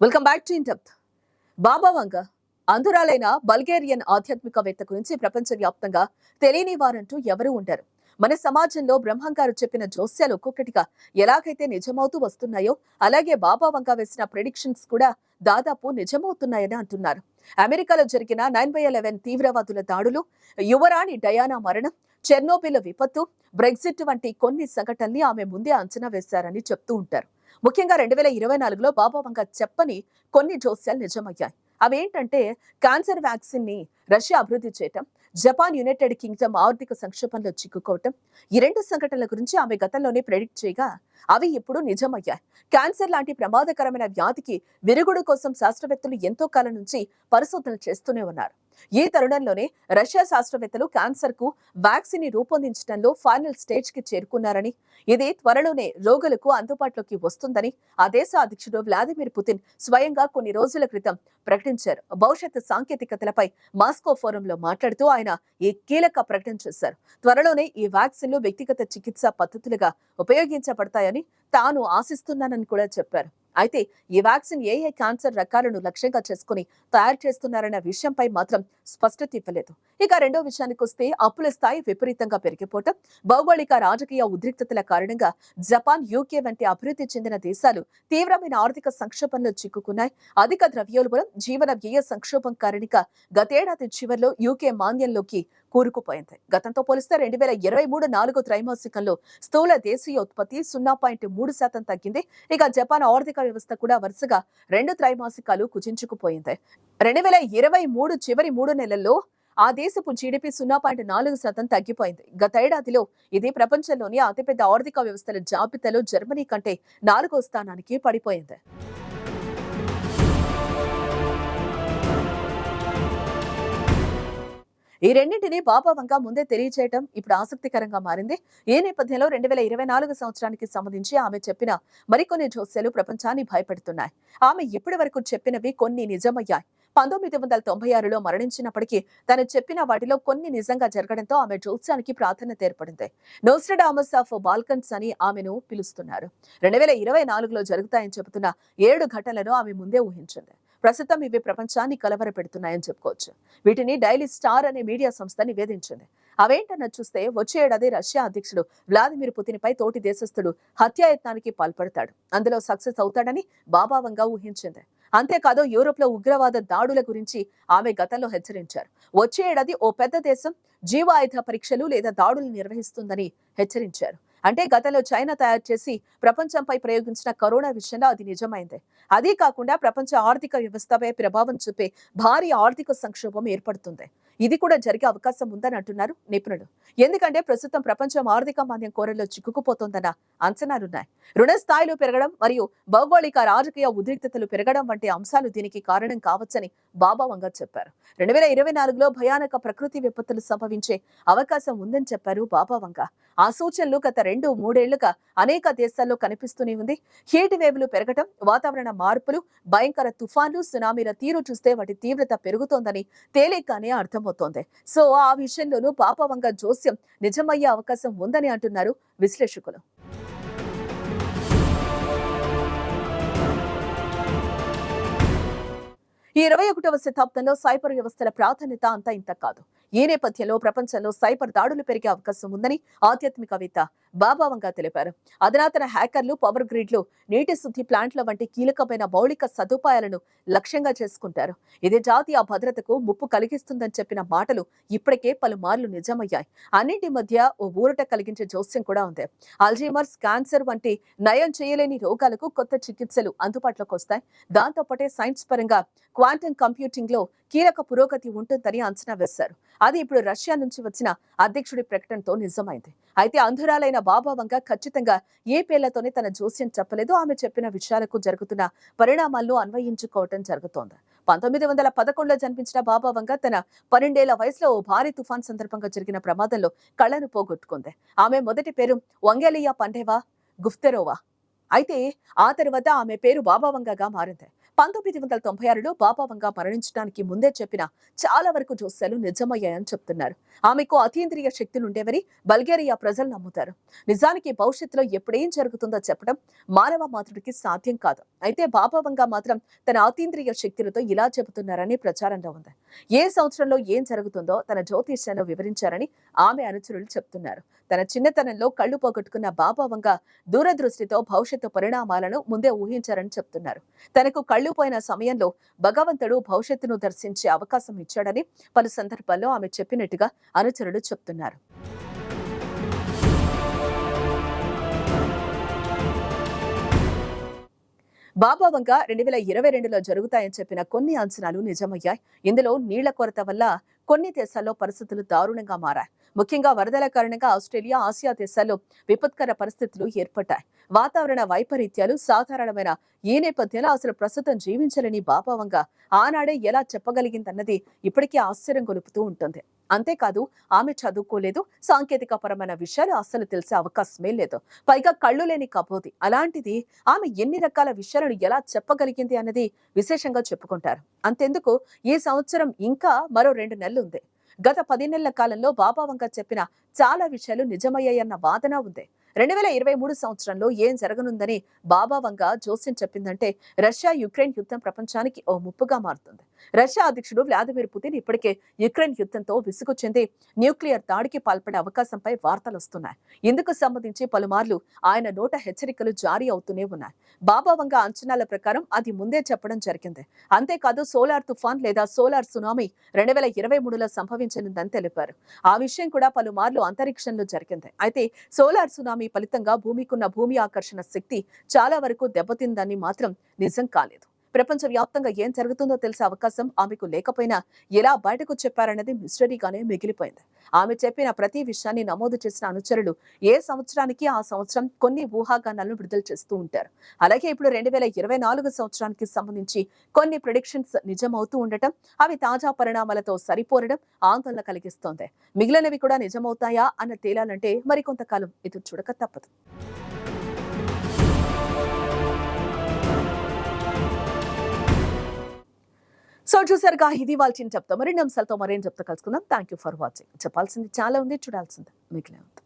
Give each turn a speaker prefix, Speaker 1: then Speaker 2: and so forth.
Speaker 1: Welcome back to ఇంటప్ Baba Vanga అంధురాలైన Bulgarian ఆధ్యాత్మికవేత్త గురించి ప్రపంచవ్యాప్తంగా తెలియని వారంటూ ఎవరూ ఉండరు. మన సమాజంలో బ్రహ్మంగారు చెప్పిన జోస్యాలు ఒక్కొక్కటిగా ఎలాగైతే నిజమవుతూ వస్తున్నాయో అలాగే బాబా వంగ వేసిన ప్రెడిక్షన్స్ కూడా దాదాపు నిజమవుతున్నాయని అంటున్నారు. అమెరికాలో జరిగిన నైన్ బై ఎలెవెన్ తీవ్రవాదుల దాడులు యువరాణి డయానా మరణం చెర్నోబిల్ విపత్తు బ్రెగ్జిట్ వంటి కొన్ని సంఘటనల్ని ఆమె ముందే అంచనా వేశారని చెప్తూ ఉంటారు. ముఖ్యంగా రెండు వేల ఇరవై నాలుగులో బాబా వంక చెప్పని కొన్ని జోస్యాలు నిజమయ్యాయి. అవేంటంటే క్యాన్సర్ వ్యాక్సిన్ని రష్యా అభివృద్ధి చేయటం జపాన్ యునైటెడ్ కింగ్డమ్ ఆర్థిక సంక్షోభంలో చిక్కుకోవటం ఈ రెండు సంఘటనల గురించి ఆమె గతంలోనే ప్రెడిక్ట్ చేయగా అవి ఇప్పుడు నిజమయ్యాయి. క్యాన్సర్ లాంటి ప్రమాదకరమైన వ్యాధికి విరుగుడు కోసం శాస్త్రవేత్తలు ఎంతో కాలం నుంచి పరిశోధనలు చేస్తూనే ఉన్నారు. ఈ తరుణంలోనే రష్యా శాస్త్రవేత్తలు క్యాన్సర్కు వ్యాక్సిన్ని రూపొందించడంలో ఫైనల్ స్టేజ్కి చేరుకున్నారని. ఇది త్వరలోనే రోగులకు అందుబాటులోకి వస్తుందని ఆ దేశ అధ్యక్షుడు వ్లాదిమిర్ పుతిన్ స్వయంగా కొన్ని రోజుల క్రితం ప్రకటించారు. భవిష్యత్ సాంకేతికతలపై మాస్కో ఫోరంలో మాట్లాడుతూ ఆయన ఈ కీలక ప్రకటన చేశారు. త్వరలోనే ఈ వ్యాక్సిన్లు వ్యక్తిగత చికిత్సా పద్ధతులుగా ఉపయోగించబడతాయని తాను ఆశిస్తున్నానని కూడా చెప్పారు. అయితే ఈ వ్యాక్సిన్ ఏ ఏ క్యాన్సర్ రకాలను లక్ష్యంగా చేసుకుని తయారు చేస్తున్నారన్న విషయంపై మాత్రం స్పష్టత ఇవ్వలేదు. ఇక రెండో విషయానికి వస్తే అప్పుల స్థాయి విపరీతంగా పెరిగిపోవటం భౌగోళిక రాజకీయ ఉద్రిక్తతల కారణంగా జపాన్ యూకే వంటి అభివృద్ధి చెందిన దేశాలు తీవ్రమైన ఆర్థిక సంక్షోభంలో చిక్కుకున్నాయి. అధిక ద్రవ్యోల్బణం జీవన వ్యయ సంక్షోభం కారణంగా గతేడాది చివరిలో యూకే మాంద్యంలోకి కూరుకుపోయింది. గతంతో పోలిస్తే రెండు వేల ఇరవై మూడు నాలుగో త్రైమాసికంలో స్థూల దేశీయ ఉత్పత్తి సున్నా పాయింట్ మూడు శాతం తగ్గింది. ఇక జపాన్ ఆర్థిక వ్యవస్థ కూడా వరుసగా రెండు త్రైమాసికాలు కుచించుకుపోయింది. రెండు వేల ఇరవై మూడు చివరి మూడు నెలల్లో ఆ దేశపు జీడిపి సున్నా పాయింట్ నాలుగు శాతం తగ్గిపోయింది. గతేడాదిలో ఇది ప్రపంచంలోని అతిపెద్ద ఆర్థిక వ్యవస్థల జాబితాలో జర్మనీ కంటే నాలుగో స్థానానికి పడిపోయింది. ఈ రెండింటిని బాబా ముందే తెలియచేయటం ఇప్పుడు ఆసక్తికరంగా మారింది. ఈ నేపథ్యంలో రెండు వేల ఇరవై నాలుగు సంవత్సరానికి సంబంధించి ఆమె చెప్పిన మరికొన్ని జోస్యాలు ప్రపంచాన్ని భయపెడుతున్నాయి. ఆమె ఇప్పటి వరకు చెప్పినవి కొన్ని నిజమయ్యాయి. పంతొమ్మిది వందల తొంభై ఆరులో మరణించినప్పటికీ తను చెప్పిన వాటిలో కొన్ని నిజంగా జరగడంతో ఆమె జోస్యానికి ప్రాధాన్యత ఏర్పడింది. నోస్ట్రడామస్ ఆఫ్ బాల్కన్స్ అని ఆమెను పిలుస్తున్నారు. రెండు వేల ఇరవై నాలుగులో జరుగుతాయని చెబుతున్న ఏడు ఘటనలను ఆమె ముందే ఊహించింది. ప్రస్తుతం ఇవి ప్రపంచాన్ని కలవరపెడుతున్నాయని చెప్పుకోవచ్చు. వీటిని డైలీ స్టార్ అనే మీడియా సంస్థ నివేదించింది. అవేంటన్న చూస్తే వచ్చే ఏడాది రష్యా అధ్యక్షుడు వ్లాదిమిర్ పుతిన్పై తోటి దేశస్థుడు హత్యాయత్నానికి పాల్పడతాడు. అందులో సక్సెస్ అవుతాడని బాబావంగా ఊహించింది. అంతేకాదు యూరోప్లో ఉగ్రవాద దాడుల గురించి ఆమె గతంలో హెచ్చరించారు. వచ్చే ఏడాది ఓ పెద్ద దేశం జీవాయుధ పరీక్షలు లేదా దాడులు నిర్వహిస్తుందని హెచ్చరించారు. అంటే గతంలో చైనా తయారు చేసి ప్రపంచంపై ప్రయోగించిన కరోనా విషయంలో అది నిజమైంది. అదే కాకుండా ప్రపంచ ఆర్థిక వ్యవస్థపై ప్రభావం చూపే భారీ ఆర్థిక సంక్షోభం ఏర్పడుతుంది. ఇది కూడా జరిగే అవకాశం ఉందని అంటున్నారు నిపుణులు. ఎందుకంటే ప్రస్తుతం ప్రపంచం ఆర్థిక మాంద్యం కోరల్లో చిక్కుకుపోతోందన్న అంచనాలున్నాయి రుణ స్థాయిలు పెరగడం మరియు భౌగోళిక రాజకీయ ఉద్రిక్తతలు పెరగడం వంటి అంశాలు దీనికి కారణం కావచ్చని బాబా చెప్పారు. రెండు వేల ఇరవై నాలుగులో భయానక ప్రకృతి విపత్తులు సంభవించే అవకాశం ఉందని చెప్పారు బాబా వంగ ఆ సూచనలు గత రెండు మూడేళ్ళుగా అనేక దేశాల్లో కనిపిస్తూనే ఉంది. హీట్ వేవ్లు పెరగటం వాతావరణ మార్పులు భయంకర తుఫాన్లు సునామీల తీరు చూస్తే వాటి తీవ్రత పెరుగుతోందని తేలిగ్గానే అర్థం సో ఆ విషయంలోనూ పాపవంగ జోస్యం నిజమయ్యే అవకాశం ఉందని అంటున్నారు విశ్లేషకులు. ఈ ఇరవై ఒకటవ శతాబ్దంలో సైబర్ వ్యవస్థల ప్రాధాన్యత అంతా ఇంత కాదు. ఈ నేపథ్యంలో ప్రపంచంలో సైబర్ దాడులు పెరిగే అవకాశం ఉందని ఆధ్యాత్మికవేత్త బాబావంగా తెలిపారు. అధునాతన హ్యాకర్లు పవర్ గ్రిడ్లు నీటి శుద్ధి ప్లాంట్ల వంటి కీలకమైన మౌలిక సదుపాయాలను లక్ష్యంగా చేసుకుంటారు. ఇది జాతీయ భద్రతకు ముప్పు కలిగిస్తుందని చెప్పిన మాటలు ఇప్పటికే పలుమార్లు నిజమయ్యాయి. అన్నింటి మధ్య ఓ ఊరట కలిగించే జోస్యం కూడా ఉంది. అల్జీమర్స్ క్యాన్సర్ వంటి నయం చేయలేని రోగాలకు కొత్త చికిత్సలు అందుబాటులోకి వస్తాయి. దాంతో పాటే సైన్స్ పరంగా క్వాంటమ్ కంప్యూటింగ్లో కీలక పురోగతి ఉంటుందని అంచనా వేశారు. అది ఇప్పుడు రష్యా నుంచి వచ్చిన అధ్యక్షుడి ప్రకటనతో నిజమైంది. అయితే అంధురాలైన బాబా ఖచ్చితంగా ఏ పేర్లతోనే తన జోస్యం చెప్పలేదు. ఆమె చెప్పిన విషయాలకు జరుగుతున్న పరిణామాలను అన్వయించుకోవటం జరుగుతోంది. పంతొమ్మిది వందల పదకొండులో జన్మించిన బాబా వంగ తన పన్నెండేళ్ళ వయసులో ఓ భారీ తుఫాన్ సందర్భంగా జరిగిన ప్రమాదంలో కళ్ళను పోగొట్టుకుంది. ఆమె మొదటి పేరు వంగేలియా పండేవా గుఫ్తెరోవా అయితే ఆ తర్వాత ఆమె పేరు బాబావంగగా మారింది. పంతొమ్మిది వందల తొంభై ఆరులో బాబావంగా మరణించడానికి ముందే చెప్పిన చాలా వరకు జోస్యాలు నిజమయ్యాయని చెప్తున్నారు. ఆమెకు అతీంద్రియ శక్తులు ఉండేవని బల్గేరియా ప్రజలు నమ్ముతారు. నిజానికి భవిష్యత్తులో ఎప్పుడేం జరుగుతుందో చెప్పడం మానవ మాతృడికి సాధ్యం కాదు. అయితే బాబావంగ మాత్రం తన అతీంద్రియ శక్తులతో ఇలా చెబుతున్నారని ప్రచారంలో ఉంది. ఏ సంవత్సరంలో ఏం జరుగుతుందో తన జ్యోతిష్యాన్ని వివరించారని ఆమె అనుచరులు చెప్తున్నారు. తన చిన్నతనంలో కళ్ళు పోగొట్టుకున్న బాబావంగ దూరదృష్టితో భవిష్యత్తు పరిణామాలను ముందే ఊహించారని చెప్తున్నారు. తనకు కళ్ళు పోయిన సమయంలో భగవంతుడు భవిష్యత్తును దర్శించే అవకాశం ఇచ్చాడని పలు సందర్భాల్లో ఆమె చెప్పినట్టుగా అనుచరులు చెప్తున్నారు. బాబా వంక రెండు వేల ఇరవై రెండులో జరుగుతాయని చెప్పిన కొన్ని అంచనాలు నిజమయ్యాయి. ఇందులో నీళ్ళ కొరత వల్ల కొన్ని దేశాల్లో పరిస్థితులు దారుణంగా మారాయి. ముఖ్యంగా వరదల కారణంగా ఆస్ట్రేలియా ఆసియా దేశాల్లో విపత్కర పరిస్థితులు ఏర్పడ్డాయి. వాతావరణ వైపరీత్యాలు సాధారణమైన ఈ నేపథ్యంలో అసలు ప్రస్తుతం జీవించలేని బాబావంగా ఆనాడే ఎలా చెప్పగలిగిందన్నది ఇప్పటికీ ఆశ్చర్యం గొలుపుతూ ఉంటుంది. అంతేకాదు ఆమె చదువుకోలేదు సాంకేతిక పరమైన విషయాలు అస్సలు తెలిసే అవకాశమే లేదు. పైగా కళ్ళు లేని కబోది. అలాంటిది ఆమె ఎన్ని రకాల విషయాలను ఎలా చెప్పగలిగింది అన్నది విశేషంగా చెప్పుకుంటారు. అంతెందుకు ఈ సంవత్సరం ఇంకా మరో రెండు నెలలు ఉంది. గత పది నెలల కాలంలో బాబా వంక చెప్పిన చాలా విషయాలు నిజమయ్యాయన్న వాదన ఉంది. రెండు వేల ఇరవై మూడు సంవత్సరంలో ఏం జరగనుందని బాబా వంగ జోస్యం చెప్పిందంటే రష్యా యుక్రెయిన్ యుద్ధం ప్రపంచానికి ఓ ముప్పుగా మారుతుంది. రష్యా అధ్యక్షుడు వ్లాదిమిర్ పుతిన్ ఇప్పటికే యుక్రెయిన్ యుద్ధంతో విసుగు చెంది న్యూక్లియర్ దాడికి పాల్పడే అవకాశంపై వార్తలు వస్తున్నాయి ఇందుకు సంబంధించి పలుమార్లు ఆయన నోట హెచ్చరికలు జారీ అవుతూనే ఉన్నాయి. బాబావంగా అంచనాల ప్రకారం అది ముందే చెప్పడం జరిగింది. అంతేకాదు సోలార్ తుఫాన్ లేదా సోలార్ సునామీ రెండు వేల ఇరవై మూడులో సంభవించనుందని తెలిపారు. ఆ విషయం కూడా పలుమార్లు అంతరిక్షంలో జరిగింది. అయితే సోలార్ సునామీ ఫలితంగా భూమికున్న భూమి ఆకర్షణ శక్తి చాలా వరకు దెబ్బతిందని మాత్రం నిజం కాలేదు. ప్రపంచ వ్యాప్తంగా ఏం జరుగుతుందో తెలిసే అవకాశం ఆమెకు లేకపోయినా ఎలా బయటకు చెప్పారన్నది మిస్టరీగానే మిగిలిపోయింది. ఆమె చెప్పిన ప్రతి విషయాన్ని నమోదు చేసిన అనుచరులు ఏ సంవత్సరానికి ఆ సంవత్సరం కొన్ని ఊహాగానాలను విడుదల చేస్తూ ఉంటారు. అలాగే ఇప్పుడు రెండు వేల ఇరవై నాలుగు సంవత్సరానికి సంబంధించి కొన్ని ప్రిడిక్షన్స్ నిజమవుతూ ఉండటం అవి తాజా పరిణామాలతో సరిపోరడం ఆందోళన కలిగిస్తోంది. మిగిలినవి కూడా నిజమవుతాయా అన్న తేలాలంటే మరికొంతకాలం ఎదురు చూడక తప్పదు. సో చూసారుగా ఇది వాళ్ళ చెప్తా. మరిన్ని అంశాలతో మరేం చెప్తా కలుసుకుందాం. థ్యాంక్ యూ ఫర్ వాచింగ్ చెప్పాల్సింది చాలా ఉంది చూడాల్సింది. మిగిలిన ఉంది